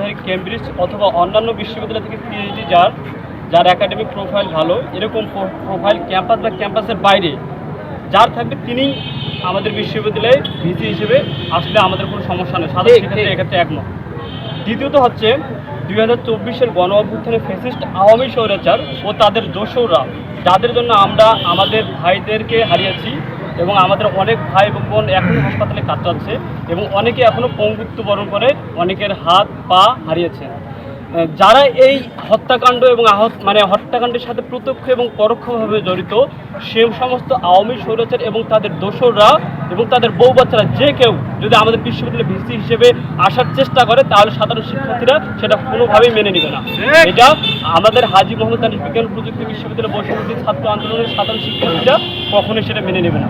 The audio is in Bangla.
ডিগ্রিধারী কেমব্রিজ অথবা অন্যান্য বিশ্ববিদ্যালয় থেকে পিএইচডি যার যার একাডেমিক প্রোফাইল ভালো এরকম প্রো- প্রোফাইল ক্যাম্পাস বা ক্যাম্পাসের বাইরে যার থাকবে তিনি আমাদের বিশ্ববিদ্যালয়ে ভিসি হিসেবে আসলে আমাদের কোনো সমস্যা নেই সাধারণ। এক্ষেত্রে একমত দ্বিতীয়ত হচ্ছে দুই হাজার চব্বিশের গণ অভ্যুত্থানে ফেসিস্ট আওয়ামী স্বৈরাচার ও তাদের দোসররা, যাদের জন্য আমরা আমাদের ভাইদেরকে হারিয়েছি এবং আমাদের অনেক ভাই এবং বোন এখন হাসপাতালে কাটাচ্ছে এবং অনেকে এখনও পঙ্গুত্ব বরণ করে, অনেকের হাত, পা হারিয়েছে যারা এই হত্যাকাণ্ড এবং আহত মানে হত্যাকাণ্ডের সাথে প্রত্যক্ষ এবং পরোক্ষভাবে জড়িত সে সমস্ত আওয়ামী স্বৈরাচার এবং তাদের দোসররা এবং তাদের বউ বাচ্চারা যে কেউ যদি আমাদের বিশ্ববিদ্যালয়ে ভিসি হিসেবে আসার চেষ্টা করে তাহলে সাধারণ শিক্ষার্থীরা সেটা কোনোভাবেই মেনে নেবে না। এটা আমাদের হাজি মোহাম্মদ আলী বিজ্ঞান প্রযুক্তি বিশ্ববিদ্যালয় বৈষম্য ছাত্র আন্দোলনের সাধারণ শিক্ষার্থীরা কখনোই সেটা মেনে নেবে না।